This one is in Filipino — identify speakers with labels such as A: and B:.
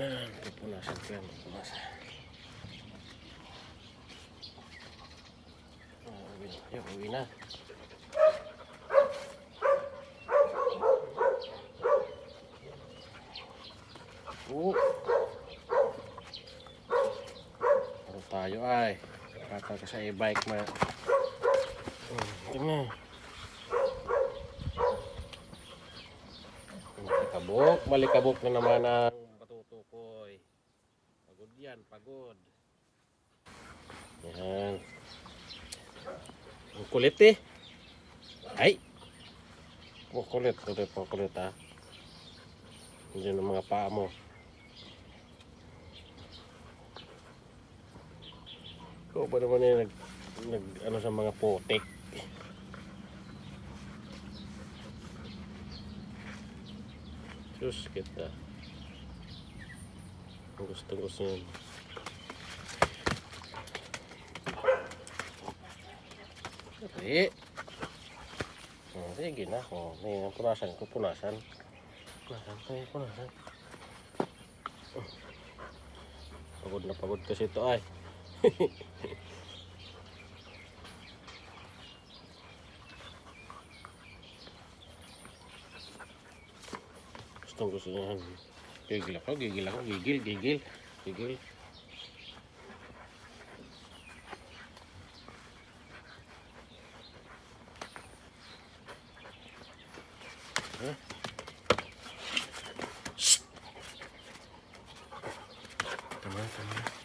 A: Yan, pupunasan ko yan. Pupunasan. Ah, uwi na. Na. Oo. Ano tayo ay? Kata ka sa e-bike ma. Hmm, Tingnan. Malikabok, malikabok na naman ang yan, pagod. Yan. Ang kulit eh. Ay! Oh, kulit, kulit, oh, kulit ha. Hindi ng mga paa mo. Ikaw ba naman yung nag, nag, ano sa mga potek? Sus, kita. Gusto gusto yan. Okay. Oh, sige na. Oh, may punasan ko, punasan. Punasan ko, punasan. Pagod na pagod kasi ito ay. Gusto gusto niya. Gigil ako, gigil ako, gigil, gigil, gigil. Huh? Tama, tama.